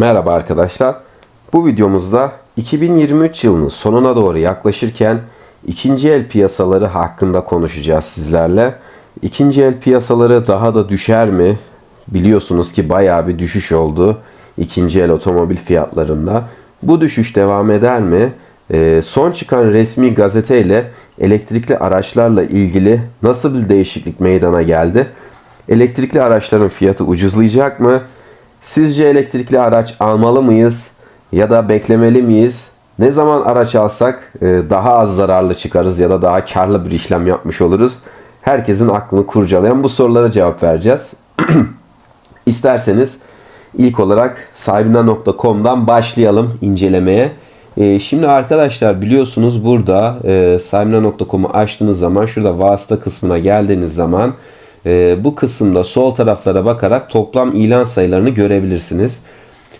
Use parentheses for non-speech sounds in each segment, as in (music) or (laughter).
Merhaba arkadaşlar. Bu videomuzda 2023 yılının sonuna doğru yaklaşırken ikinci el piyasaları hakkında konuşacağız sizlerle. İkinci el piyasaları daha da düşer mi? Biliyorsunuz ki bayağı bir düşüş oldu ikinci el otomobil fiyatlarında. Bu düşüş devam eder mi? Ee, son çıkan resmi gazete ile elektrikli araçlarla ilgili nasıl bir değişiklik meydana geldi? Elektrikli araçların fiyatı ucuzlayacak mı? Sizce elektrikli araç almalı mıyız ya da beklemeli miyiz? Ne zaman araç alsak e, daha az zararlı çıkarız ya da daha karlı bir işlem yapmış oluruz? Herkesin aklını kurcalayan bu sorulara cevap vereceğiz. (clears throat) İsterseniz ilk olarak sahibinden.com'dan başlayalım incelemeye. E, şimdi arkadaşlar biliyorsunuz burada e, sahibinden.com'u açtığınız zaman şurada vasıta kısmına geldiğiniz zaman e, bu kısımda sol taraflara bakarak toplam ilan sayılarını görebilirsiniz.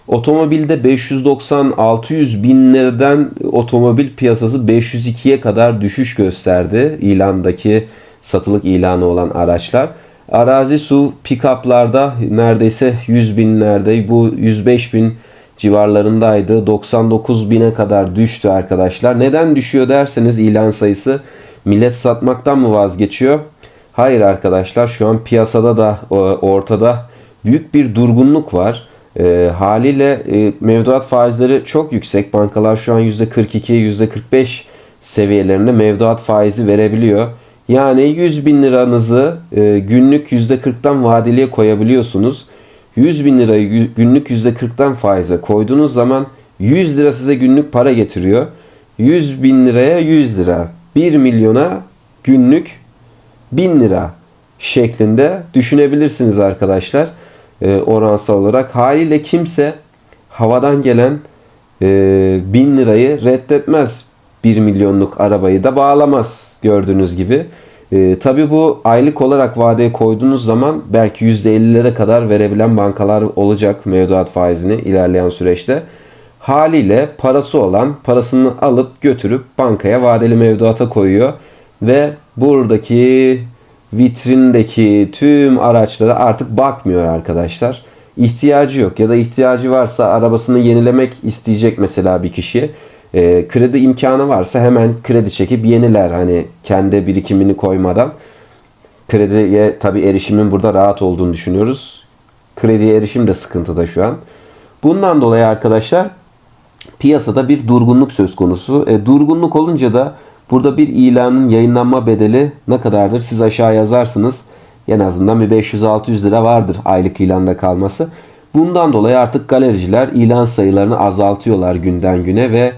Otomobilde 590-600 binlerden otomobil piyasası 502'ye kadar düşüş gösterdi ilandaki satılık ilanı olan araçlar. Arazi su pick-up'larda neredeyse 100 binlerde bu 105 bin civarlarındaydı. 99 bine kadar düştü arkadaşlar. Neden düşüyor derseniz ilan sayısı millet satmaktan mı vazgeçiyor? Hayır arkadaşlar şu an piyasada da e, ortada büyük bir durgunluk var. E, haliyle e, mevduat faizleri çok yüksek. Bankalar şu an %42, %45 seviyelerinde mevduat faizi verebiliyor. Yani 100 bin liranızı e, günlük %40'tan vadeliye koyabiliyorsunuz. 100 bin lirayı günlük %40'tan faize koyduğunuz zaman 100 lira size günlük para getiriyor. 100 bin liraya 100 lira. 1 milyona günlük 1000 lira şeklinde düşünebilirsiniz arkadaşlar e, oransal olarak. Haliyle kimse havadan gelen e, 1000 lirayı reddetmez. 1 milyonluk arabayı da bağlamaz gördüğünüz gibi. E, Tabi bu aylık olarak vadeye koyduğunuz zaman belki %50'lere kadar verebilen bankalar olacak mevduat faizini ilerleyen süreçte. Haliyle parası olan parasını alıp götürüp bankaya vadeli mevduata koyuyor ve buradaki vitrindeki tüm araçlara artık bakmıyor arkadaşlar. İhtiyacı yok ya da ihtiyacı varsa arabasını yenilemek isteyecek mesela bir kişi. E, kredi imkanı varsa hemen kredi çekip yeniler hani kendi birikimini koymadan. Krediye tabi erişimin burada rahat olduğunu düşünüyoruz. Krediye erişim de sıkıntıda şu an. Bundan dolayı arkadaşlar piyasada bir durgunluk söz konusu. E, durgunluk olunca da Burada bir ilanın yayınlanma bedeli ne kadardır? Siz aşağı yazarsınız. En azından bir 500-600 lira vardır aylık ilanda kalması. Bundan dolayı artık galericiler ilan sayılarını azaltıyorlar günden güne ve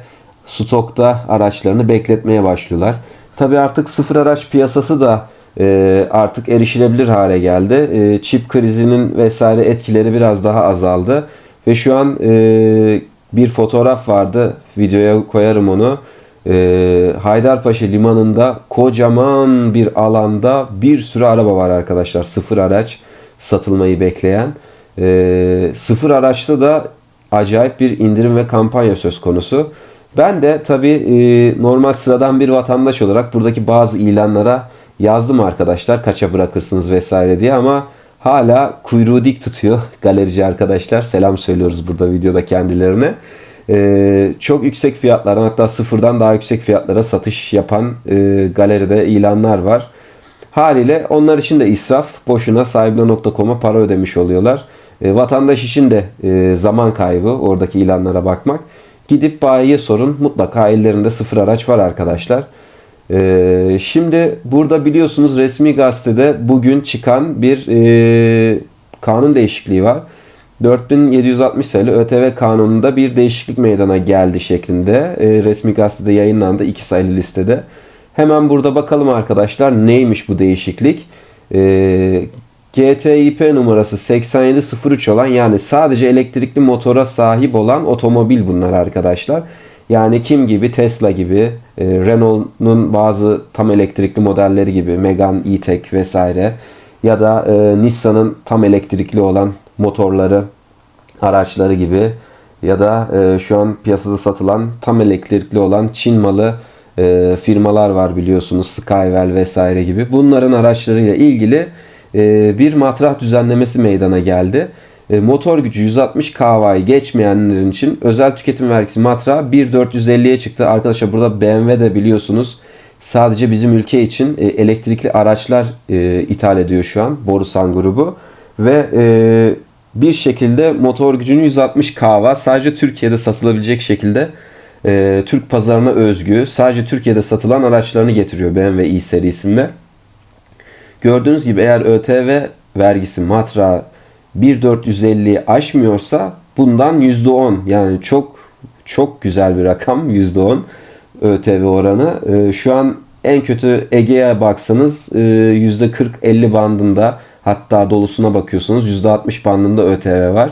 stokta araçlarını bekletmeye başlıyorlar. Tabi artık sıfır araç piyasası da e, artık erişilebilir hale geldi. E, çip krizinin vesaire etkileri biraz daha azaldı. Ve şu an e, bir fotoğraf vardı. Videoya koyarım onu e, Haydarpaşa limanında kocaman bir alanda bir sürü araba var arkadaşlar. Sıfır araç satılmayı bekleyen. E, sıfır araçta da acayip bir indirim ve kampanya söz konusu. Ben de tabi e, normal sıradan bir vatandaş olarak buradaki bazı ilanlara yazdım arkadaşlar kaça bırakırsınız vesaire diye ama hala kuyruğu dik tutuyor (laughs) galerici arkadaşlar. Selam söylüyoruz burada videoda kendilerine e, çok yüksek fiyatlara hatta sıfırdan daha yüksek fiyatlara satış yapan e, galeride ilanlar var. Haliyle onlar için de israf. Boşuna sahibine.com'a para ödemiş oluyorlar. E, vatandaş için de e, zaman kaybı oradaki ilanlara bakmak. Gidip bayiye sorun. Mutlaka ellerinde sıfır araç var arkadaşlar. E, şimdi burada biliyorsunuz resmi gazetede bugün çıkan bir e, kanun değişikliği var. 4760 sayılı ÖTV kanununda bir değişiklik meydana geldi şeklinde e, resmi gazetede yayınlandı iki sayılı listede. Hemen burada bakalım arkadaşlar neymiş bu değişiklik. E, GTIP numarası 8703 olan yani sadece elektrikli motora sahip olan otomobil bunlar arkadaşlar. Yani kim gibi Tesla gibi, e, Renault'un bazı tam elektrikli modelleri gibi Megane E-Tech vesaire ya da e, Nissan'ın tam elektrikli olan motorları, araçları gibi ya da e, şu an piyasada satılan tam elektrikli olan Çin malı e, firmalar var biliyorsunuz Skywell vesaire gibi. Bunların araçlarıyla ilgili e, bir matrah düzenlemesi meydana geldi. E, motor gücü 160 kW'yi geçmeyenlerin için özel tüketim vergisi matrağı 1.450'ye çıktı. Arkadaşlar burada BMW de biliyorsunuz sadece bizim ülke için e, elektrikli araçlar e, ithal ediyor şu an Borusan grubu. Ve e, bir şekilde motor gücünü 160 kW sadece Türkiye'de satılabilecek şekilde e, Türk pazarına özgü sadece Türkiye'de satılan araçlarını getiriyor BMW i serisinde. Gördüğünüz gibi eğer ÖTV vergisi matrağı 1.450'yi aşmıyorsa bundan %10 yani çok çok güzel bir rakam %10 ÖTV oranı. E, şu an en kötü Ege'ye baksanız e, %40-50 bandında hatta dolusuna bakıyorsunuz %60 bandında ÖTV var.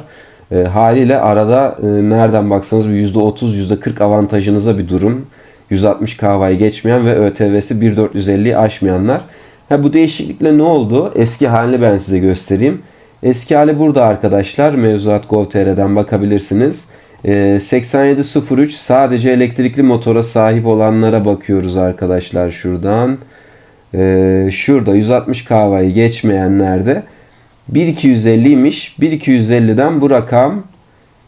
E, haliyle arada e, nereden baksanız bir %30 %40 avantajınıza bir durum. 160 kW'yi geçmeyen ve ÖTV'si 1.450'yi aşmayanlar. Ha, bu değişiklikle ne oldu? Eski halini ben size göstereyim. Eski hali burada arkadaşlar. Mevzuat Gov.tr'den bakabilirsiniz. E, 8703 sadece elektrikli motora sahip olanlara bakıyoruz arkadaşlar şuradan. E, şurada 160 kW'yi geçmeyenlerde 1250'ymiş. 1250'den bu rakam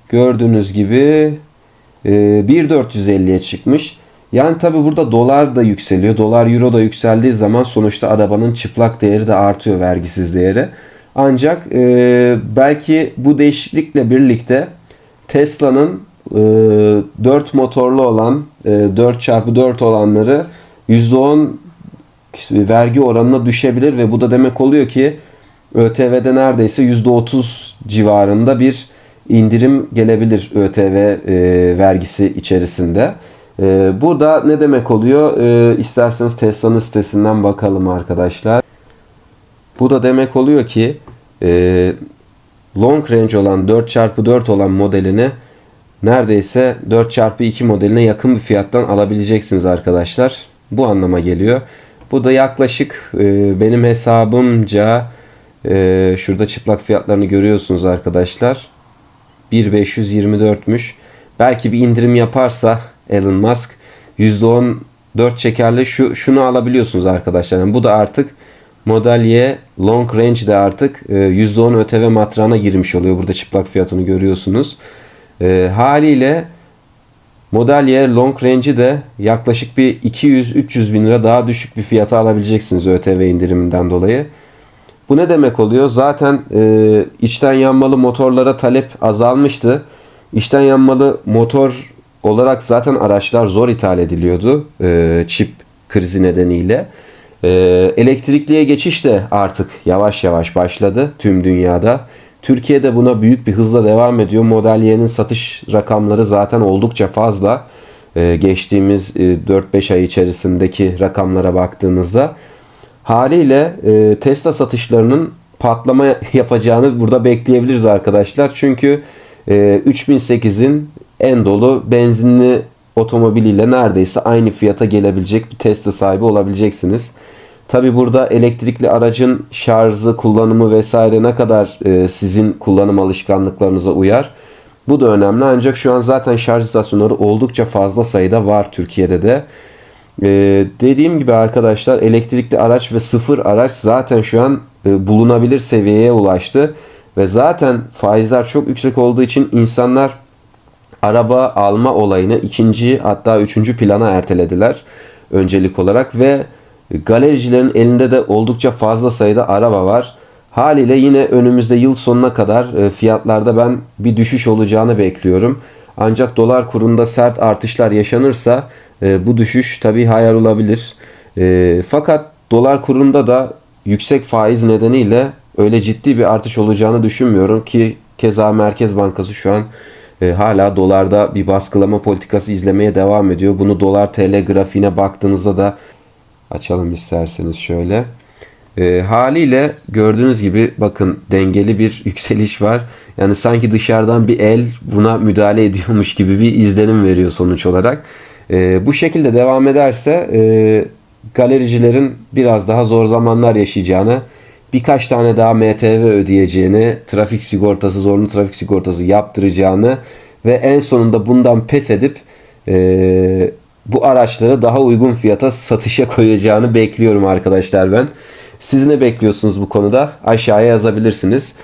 gördüğünüz gibi e, 1450'ye çıkmış. Yani tabi burada dolar da yükseliyor. Dolar euro da yükseldiği zaman sonuçta arabanın çıplak değeri de artıyor vergisiz değeri. Ancak e, belki bu değişiklikle birlikte Tesla'nın e, 4 motorlu olan e, 4x4 olanları %10 vergi oranına düşebilir ve bu da demek oluyor ki ÖTV'de neredeyse %30 civarında bir indirim gelebilir ÖTV e, vergisi içerisinde. E, bu da ne demek oluyor? E, isterseniz Tesla'nın sitesinden bakalım arkadaşlar. Bu da demek oluyor ki e, long range olan 4x4 olan modelini neredeyse 4x2 modeline yakın bir fiyattan alabileceksiniz arkadaşlar. Bu anlama geliyor. Bu da yaklaşık e, benim hesabımca e, şurada çıplak fiyatlarını görüyorsunuz arkadaşlar. 1.524'müş. Belki bir indirim yaparsa Elon Musk %10 4 çekerli şu şunu alabiliyorsunuz arkadaşlar. Yani bu da artık Model Y Long Range'de artık e, %10 ÖTV matrağına girmiş oluyor. Burada çıplak fiyatını görüyorsunuz. E, haliyle Model Y Long Range'i de yaklaşık bir 200-300 bin lira daha düşük bir fiyata alabileceksiniz ÖTV indiriminden dolayı. Bu ne demek oluyor? Zaten e, içten yanmalı motorlara talep azalmıştı. İçten yanmalı motor olarak zaten araçlar zor ithal ediliyordu e, çip krizi nedeniyle. E, elektrikliye geçiş de artık yavaş yavaş başladı tüm dünyada. Türkiye'de buna büyük bir hızla devam ediyor. Model Y'nin satış rakamları zaten oldukça fazla. E, geçtiğimiz e, 4-5 ay içerisindeki rakamlara baktığınızda. Haliyle e, Tesla satışlarının patlama (laughs) yapacağını burada bekleyebiliriz arkadaşlar. Çünkü e, 3008'in en dolu benzinli otomobiliyle neredeyse aynı fiyata gelebilecek bir Tesla sahibi olabileceksiniz. Tabi burada elektrikli aracın şarjı, kullanımı vesaire ne kadar e, sizin kullanım alışkanlıklarınıza uyar. Bu da önemli ancak şu an zaten şarj istasyonları oldukça fazla sayıda var Türkiye'de de. Ee, dediğim gibi arkadaşlar elektrikli araç ve sıfır araç zaten şu an e, bulunabilir seviyeye ulaştı. Ve zaten faizler çok yüksek olduğu için insanlar araba alma olayını ikinci hatta üçüncü plana ertelediler öncelik olarak ve galericilerin elinde de oldukça fazla sayıda araba var. Haliyle yine önümüzde yıl sonuna kadar e, fiyatlarda ben bir düşüş olacağını bekliyorum. Ancak dolar kurunda sert artışlar yaşanırsa e, bu düşüş tabii hayal olabilir. E, fakat dolar kurunda da yüksek faiz nedeniyle öyle ciddi bir artış olacağını düşünmüyorum ki keza Merkez Bankası şu an hala dolarda bir baskılama politikası izlemeye devam ediyor. Bunu dolar TL grafiğine baktığınızda da açalım isterseniz şöyle. E, haliyle gördüğünüz gibi bakın dengeli bir (laughs) yükseliş var. Yani sanki dışarıdan bir el buna müdahale ediyormuş gibi bir izlenim veriyor sonuç olarak. E, bu şekilde devam ederse e, galericilerin biraz daha zor zamanlar yaşayacağını, birkaç tane daha MTV ödeyeceğini, trafik sigortası, zorunlu trafik sigortası yaptıracağını ve en sonunda bundan pes edip e, bu araçları daha uygun fiyata satışa koyacağını bekliyorum arkadaşlar ben. Siz ne bekliyorsunuz bu konuda? Aşağıya yazabilirsiniz.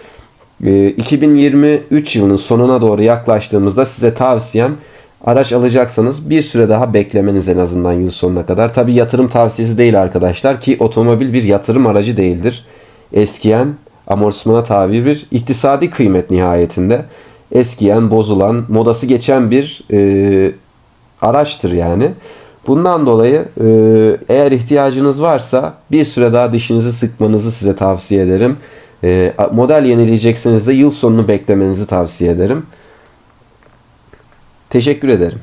Ee, 2023 yılının sonuna doğru yaklaştığımızda size tavsiyem araç alacaksanız bir süre daha beklemeniz en azından yıl sonuna kadar. Tabi yatırım tavsiyesi değil arkadaşlar ki otomobil bir yatırım aracı değildir. Eskiyen, amortismana tabi bir iktisadi kıymet nihayetinde. Eskiyen, bozulan, modası geçen bir e, araçtır yani. Bundan dolayı e, eğer ihtiyacınız varsa bir süre daha dişinizi sıkmanızı size tavsiye ederim. E, model yenileyecekseniz de yıl sonunu beklemenizi tavsiye ederim. Teşekkür ederim.